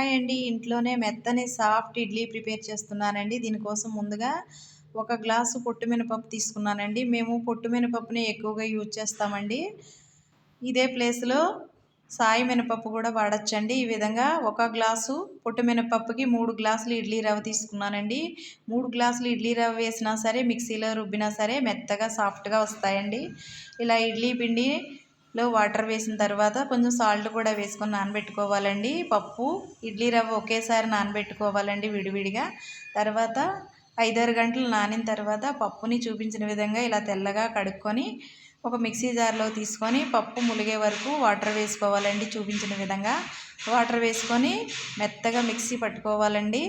Hi అండి ఇంట్లోనే మెత్తని సాఫ్ట్ ఇడ్లీ ప్రిపేర్ చేస్తున్నానండి. దీనికోసం ముందుగా ఒక గ్లాసు పొట్టు మినపప్పు తీసుకున్నానండి. మేము పొట్టు మినపప్పుని ఎక్కువగా యూజ్ చేస్తామండి. ఇదే ప్లేస్లో సాయి మినపప్పు కూడా వాడచ్చండి. ఈ విధంగా ఒక గ్లాసు పొట్టు మినపప్పుకి మూడు గ్లాసులు ఇడ్లీ రవ్వ తీసుకున్నానండి. మూడు గ్లాసులు ఇడ్లీ రవ్వ వేసినా సరే మిక్సీలో రుబ్బినా సరే మెత్తగా సాఫ్ట్గా వస్తాయండి. ఇలా ఇడ్లీ పిండి లో వాటర్ వేసిన తర్వాత కొంచెం సాల్ట్ కూడా వేసుకొని నానబెట్టుకోవాలండి. పప్పు ఇడ్లీ రవ్వ ఒకేసారి నానబెట్టుకోవాలండి విడివిడిగా. తర్వాత ఐదారు గంటలు నానిన తర్వాత పప్పుని చూపించిన విధంగా ఇలా తెల్లగా కడుక్కొని ఒక మిక్సీ జార్లో తీసుకొని పప్పు ములిగే వరకు వాటర్ వేసుకోవాలండి చూపించిన విధంగా. వాటర్ వేసుకొని మెత్తగా మిక్సీ పట్టుకోవాలండి.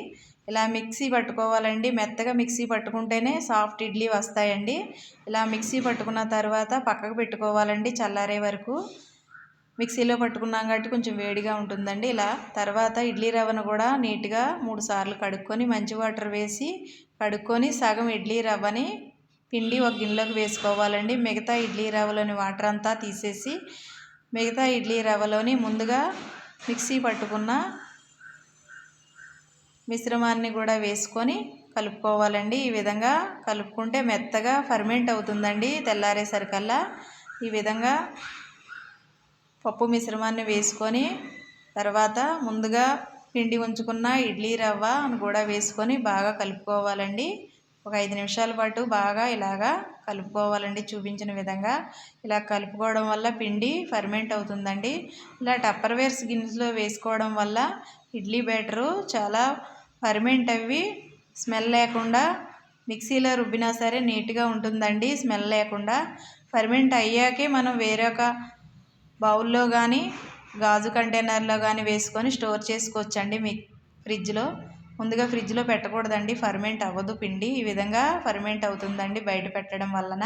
ఇలా మిక్సీ పట్టుకోవాలండి. మెత్తగా మిక్సీ పట్టుకుంటేనే సాఫ్ట్ ఇడ్లీ వస్తాయండి. ఇలా మిక్సీ పట్టుకున్న తర్వాత పక్కకు పెట్టుకోవాలండి చల్లారే వరకు. మిక్సీలో పట్టుకున్నాం కాబట్టి కొంచెం వేడిగా ఉంటుందండి. ఇలా తర్వాత ఇడ్లీ రవ్వను కూడా నీట్గా మూడు సార్లు కడుక్కొని మంచి వాటర్ వేసి కడుక్కొని సగం ఇడ్లీ రవ్వని పిండి ఒక గిన్నెలోకి వేసుకోవాలండి. మిగతా ఇడ్లీ రవ్వలోని వాటర్ అంతా తీసేసి మిగతా ఇడ్లీ రవ్వలోని ముందుగా మిక్సీ పట్టుకున్న మిశ్రమాన్ని కూడా వేసుకొని కలుపుకోవాలండి. ఈ విధంగా కలుపుకుంటే మెత్తగా ఫర్మెంట్ అవుతుందండి తెల్లారేసరికల్లా. ఈ విధంగా పప్పు మిశ్రమాన్ని వేసుకొని తర్వాత ముందుగా పిండి ఉంచుకున్న ఇడ్లీ రవ్వ అని కూడా వేసుకొని బాగా కలుపుకోవాలండి. ఒక ఐదు నిమిషాల పాటు బాగా ఇలాగా కలుపుకోవాలండి చూపించిన విధంగా. ఇలా కలుపుకోవడం వల్ల పిండి ఫర్మెంట్ అవుతుందండి. ఇలా టప్పర్వేర్స్ గిన్నెలో వేసుకోవడం వల్ల ఇడ్లీ బ్యాటరు చాలా ఫర్మెంట్ అవి స్మెల్ లేకుండా మిక్సీలో రుబ్బినా సరే నీట్గా ఉంటుందండి స్మెల్ లేకుండా. ఫర్మెంట్ అయ్యాకే మనం వేరొక బౌల్లో కానీ గాజు కంటైనర్లో కానీ వేసుకొని స్టోర్ చేసుకోవచ్చండి మీ ఫ్రిడ్జ్లో. ముందుగా ఫ్రిడ్జ్లో పెట్టకూడదండి. ఫర్మెంట్ అవ్వదు పిండి. ఈ విధంగా ఫర్మెంట్ అవుతుందండి బయట పెట్టడం వలన.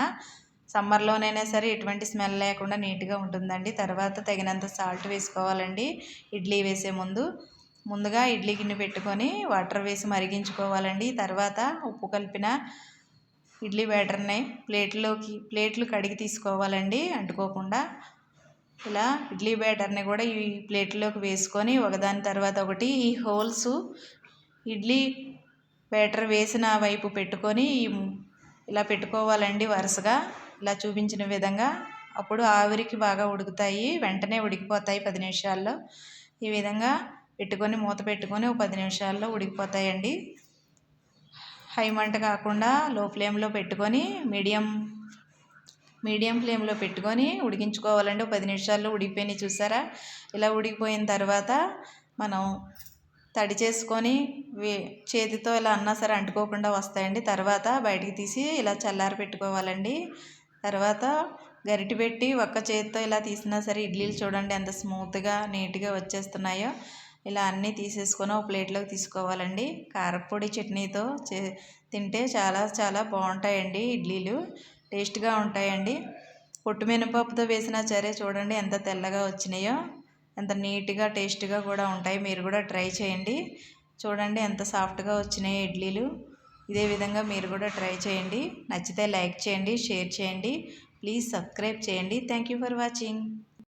సమ్మర్లోనైనా సరే ఎటువంటి స్మెల్ లేకుండా నీట్గా ఉంటుందండి. తర్వాత తగినంత సాల్ట్ వేసుకోవాలండి. ఇడ్లీ వేసే ముందు. ముందుగా ఇడ్లీ గిన్నె పెట్టుకొని వాటర్ వేసి మరిగించుకోవాలండి. తర్వాత ఉప్పు కలిపిన ఇడ్లీ బ్యాటర్ని ప్లేట్లోకి ప్లేట్లు కడిగి తీసుకోవాలండి. అంటుకోకుండా. ఇలా ఇడ్లీ బ్యాటర్ని కూడా ఈ ప్లేట్లోకి వేసుకొని ఒకదాని తర్వాత ఒకటి ఈ హోల్స్ ఇడ్లీ బ్యాటర్ వేసిన వైపు పెట్టుకొని ఇలా పెట్టుకోవాలండి వరుసగా ఇలా చూపించిన విధంగా. అప్పుడు ఆవిరికి బాగా ఉడుకుతాయి వెంటనే ఉడికిపోతాయి పది నిమిషాల్లో. ఈ విధంగా పెట్టుకొని మూత పెట్టుకొని ఒక పది నిమిషాల్లో ఉడికిపోతాయండి. హై మంట కాకుండా లో ఫ్లేమ్లో పెట్టుకొని మీడియం మీడియం ఫ్లేమ్లో పెట్టుకొని ఉడికించుకోవాలండి. ఒక పది నిమిషాల్లో ఉడికిపోయినాయి చూసారా? ఇలా ఉడికిపోయిన తర్వాత మనం తడి చేసుకొని చేతితో ఇలా అన్నా సరే అంటుకోకుండా వస్తాయండి. తర్వాత బయటికి తీసి ఇలా చల్లారి పెట్టుకోవాలండి. తర్వాత గరిటి పెట్టి ఒక్క చేతితో ఇలా తీసినా సరే ఇడ్లీలు చూడండి ఎంత స్మూత్గా నీట్గా వచ్చేస్తున్నాయో. ఇలా అన్నీ తీసేసుకొని ఒక ప్లేట్లోకి తీసుకోవాలండి. కారపొడి చట్నీతో చే తింటే చాలా చాలా బాగుంటాయండి ఇడ్లీలు. టేస్ట్గా ఉంటాయండి. పొట్టు మినపప్పుతో వేసినా సరే చూడండి ఎంత తెల్లగా వచ్చినాయో. ఎంత నీట్గా టేస్ట్గా కూడా ఉంటాయి. మీరు కూడా ట్రై చేయండి. చూడండి ఎంత సాఫ్ట్గా వచ్చినాయి ఇడ్లీలు. ఇదే విధంగా మీరు కూడా ట్రై చేయండి. నచ్చితే లైక్ చేయండి షేర్ చేయండి. ప్లీజ్ సబ్స్క్రైబ్ చేయండి. Thank you for watching.